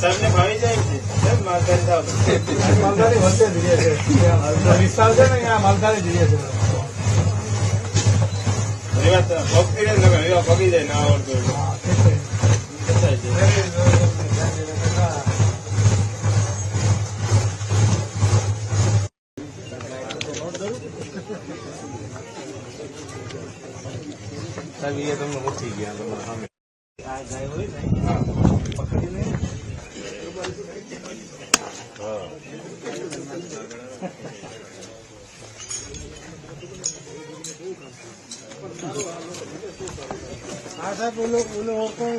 સરને ભાવી જાય છે. માલધારી વધે જઈએ છે વિસ્તાર છે ને અહીંયા માલધારી જઈએ છે પગી જાય ને આવડતું હોય તો. હા, ઠીક છે. સાહેબ એ તમને મૂકી ગયા તમારા હા. સાહેબ બોલો ઓલો કોણ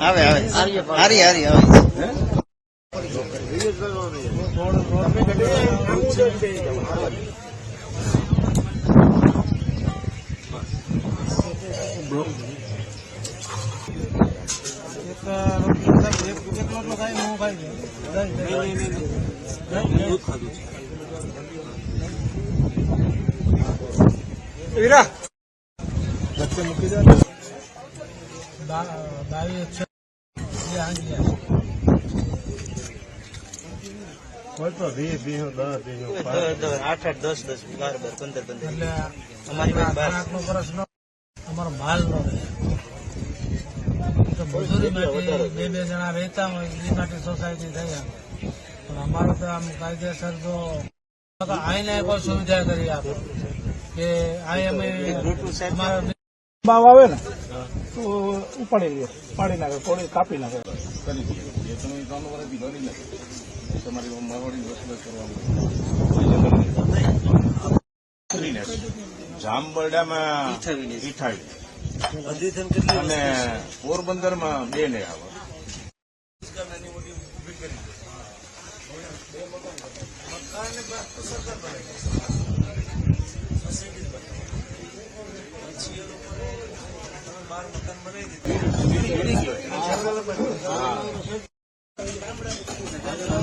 આવે આવે હારી હારી આવે વીરા. વચ્ચે મૂકી દે. દાવી છે એ આંગી હોય તો વીસ વીસ દસ વીસ આઠ આઠ દસ દસ બાર બાર પંદર પંદર અમારી પાસે બાર. કલાકનો પ્રશ્ન અમારો માલ નો તો મજૂરી બે બે જણા રહેતા હોય એ માટે સોસાયટી થયા પણ અમારે તો આમ કાયદેસર તો આઈને કોઈ સુવિધા કરી આપે. કે આ અમે આવે ને તો ઉપાડી લે પાડી નાખે કોળી કાપી નાખે. કરી દઈએ તમારી મારવાડી વસૂલ કરવાનું જામબરડામાં ઈઠાવી. અને પોરબંદરમાં બે ને આવે. એમાં